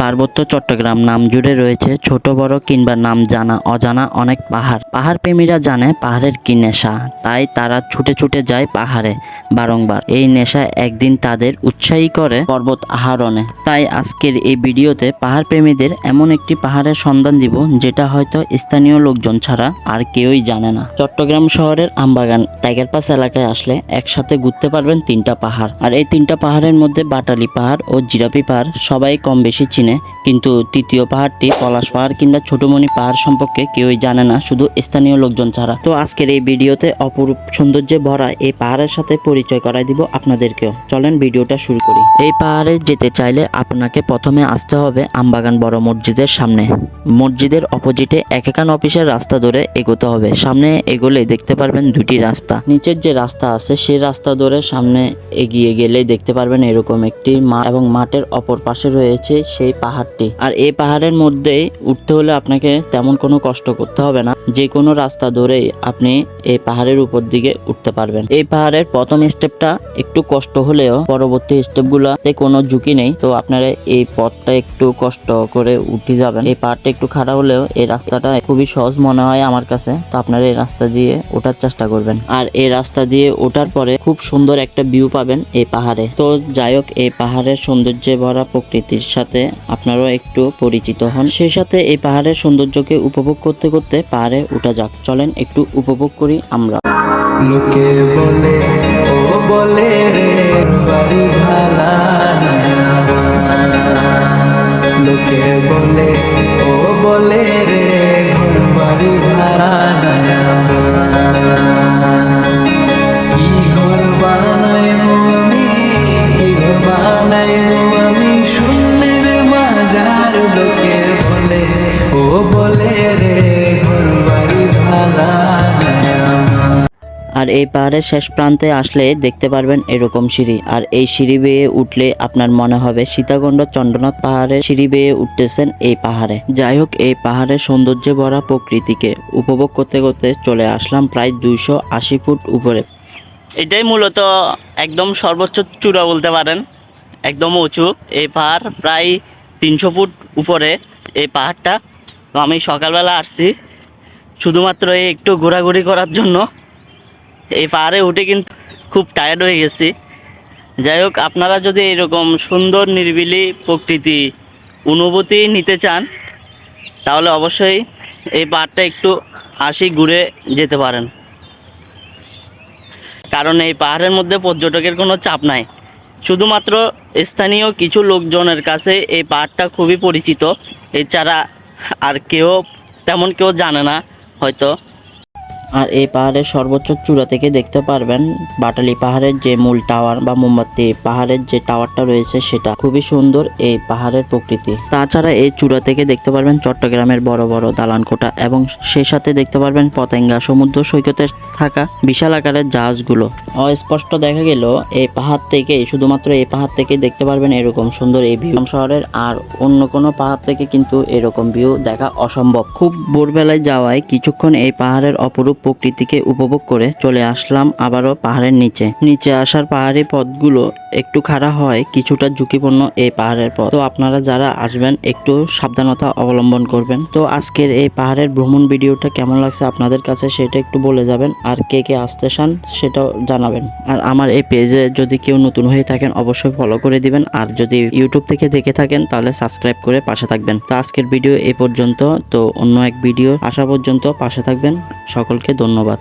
পার্বত্য চট্টগ্রাম নাম জুড়ে রয়েছে ছোট, বড় কিংবা নাম জানা, অজানা অনেক পাহাড়। পাহাড় প্রেমীরা জানে পাহাড়ের কি নেশা, তাই তারা ছুটে ছুটে যায় পাহাড়ে বারংবার। এই নেশা একদিন তাদের উৎসাহী করে পর্বত আহরণে। তাই আজকের এই ভিডিওতে পাহাড় প্রেমীদের এমন একটি পাহাড়ের সন্ধান দিব, যেটা হয়তো স্থানীয় লোকজন ছাড়া আর কেউই জানে না। চট্টগ্রাম শহরের আমবাগান টাইগার পাস এলাকায় আসলে একসাথে ঘুরতে পারবেন তিনটা পাহাড়। আর এই তিনটা পাহাড়ের মধ্যে বাটালি পাহাড় ও জিরাপি পাহাড় সবাই কম বেশি চিনে। কিন্তু তৃতীয় পাহাড়টি পলাশ পাহাড় কিংবা ছোটমণি পাহাড় সম্পর্কে কেউই জানে না, শুধু স্থানীয় লোকজন ছাড়া। তো আজকের এই ভিডিওতে অপরূপ সৌন্দর্যে ভরা এই পাহাড়ের সাথে পরিচয় করাই দিব আপনাদেরকেও। চলেন ভিডিওটা শুরু করি। এই পাহাড়ে যেতে চাইলে আপনাকে প্রথমে আসতে হবে আমবাগান বড় মসজিদের সামনে। মসজিদের অপোজিটে একেকান অফিসের রাস্তা ধরে এগোতে হবে। সামনে এগোলে দেখতে পারবেন দুটি রাস্তা। নিচের যে রাস্তা আছে, সেই রাস্তা ধরে সামনে এগিয়ে গেলে দেখতে পারবেন এরকম একটি মাঠ এবং মাঠের অপর পাশে রয়েছে সেই পাহাড়টি। আর এই পাহাড়ের মধ্যেই উঠতে হলে আপনাকে তেমন কোনো কষ্ট করতে হবে না। যে কোনো রাস্তা ধরেই আপনি এই পাহাড়ের উপর দিকে উঠতে পারবেন। এই পাহাড়ের প্রথম স্টেপটা একটু কষ্ট হলেও পরবর্তী স্টেপগুলোতে কোনো ঝুঁকি নেই। তো আপনারা এই পথটা একটু কষ্ট করে উঠে যাবেন। এই পাহাড়টা একটু খাড়া হলেও এই রাস্তাটা খুবই সহজ মনে হয় আমার কাছে। তো আপনারা এই রাস্তা দিয়ে ওঠার চেষ্টা করবেন। আর এই রাস্তা দিয়ে ওঠার পরে খুব সুন্দর একটা ভিউ পাবেন এই পাহাড়ে। তো যাই হোক, এই পাহাড়ের সৌন্দর্যে ভরা প্রকৃতির সাথে আপনারাও একটু পরিচিত হন। সেই সাথে এই পাহাড়ের সৌন্দর্যকে উপভোগ করতে করতে পাহাড়ে উঠা যাক। চলেন একটু উপভোগ করি আমরা। লোকে বলে, ও বলে লোকে বলে, ও বলে রে ঘর বাড়ি ভাড়া আর এই পাহাড়ের শেষ প্রান্তে আসলে দেখতে পারবেন এরকম সিঁড়ি। আর এই সিঁড়ি বেয়ে উঠলে আপনার মনে হবে সীতাকুণ্ড চন্দ্রনাথ পাহাড়ে সিঁড়ি বেয়ে উঠতেছেন এই পাহাড়ে। যাই হোক, এই পাহাড়ের সৌন্দর্যে ভরা প্রকৃতিকে উপভোগ করতে করতে চলে আসলাম প্রায় দুইশো আশি ফুট উপরে। এটাই মূলত একদম সর্বোচ্চ চূড়া বলতে পারেন। একদম উঁচু। এই পাহাড় প্রায় তিনশো ফুট উপরে এই পাহাড়টা। আমি সকালবেলা আসছি। শুধুমাত্র এই একটু ঘোরাঘুরি করার জন্য। এই পাহাড়ে উঠে কিন্তু খুব টায়ার্ড হয়ে গেছি। যাই হোক, আপনারা যদি এরকম সুন্দর, নিরিবিলি প্রকৃতি অনুভূতি নিতে চান, তাহলে অবশ্যই এই পাহাড়টা একটু আসি ঘুরে যেতে পারেন। কারণ এই পাহাড়ের মধ্যে পর্যটকের কোনো চাপ নাই। শুধুমাত্র স্থানীয় কিছু লোকজনের কাছে এই পাহাড়টা খুবই পরিচিত। এছাড়া আর কেউ তেমন কেউ জানে না, হয়তো। আর এই পাহাড়ের সর্বোচ্চ চূড়া থেকে দেখতে পারবেন বাটালি পাহাড়ের যে মূল টাওয়ার বা মোমবাতি। পাহাড়ের যে টাওয়ারটা রয়েছে সেটা খুবই সুন্দর এই পাহাড়ের প্রকৃতি। তাছাড়া এই চূড়া থেকে দেখতে পারবেন চট্টগ্রামের বড় বড় দালানকোটা এবং সেই সাথে দেখতে পারবেন পতেঙ্গা সমুদ্র সৈকতে থাকা বিশাল আকারের জাহাজগুলো। অস্পষ্ট দেখা গেল, এই পাহাড় থেকে শুধুমাত্র এই পাহাড় থেকে দেখতে পারবেন এরকম সুন্দর এই ভিউ। শহরের আর অন্য কোনো পাহাড় থেকে কিন্তু এরকম ভিউ দেখা অসম্ভব। খুব ভোরবেলায় যাওয়ায় কিছুক্ষণ এই পাহাড়ের অপরূপ প্রকৃতিকে উপভোগ করে চলে আসলাম আবারও পাহাড়ের নিচে। নিচে আসার পাহাড়ি পথগুলো একটু খাড়া হয়, কিছুটা ঝুঁকিপূর্ণ এই পাহাড়ের পথ। তো আপনারা যারা আসবেন, একটু সাবধানতা অবলম্বন করবেন। তো আজকের এই পাহাড়ের ভ্রমণ ভিডিওটা কেমন লাগছে আপনাদের কাছে সেটা একটু বলে যাবেন, আর কে কে আসতে চান সেটাও জানাবেন। আর আমার এই পেজে যদি কেউ নতুন হয়ে থাকেন, অবশ্যই ফলো করে দিবেন। আর যদি ইউটিউব থেকে দেখে থাকেন, তাহলে সাবস্ক্রাইব করে পাশে থাকবেন। তো আজকের ভিডিও এই পর্যন্ত। তো অন্য এক ভিডিও আসা পর্যন্ত পাশে থাকবেন। সকলকে ধন্যবাদ।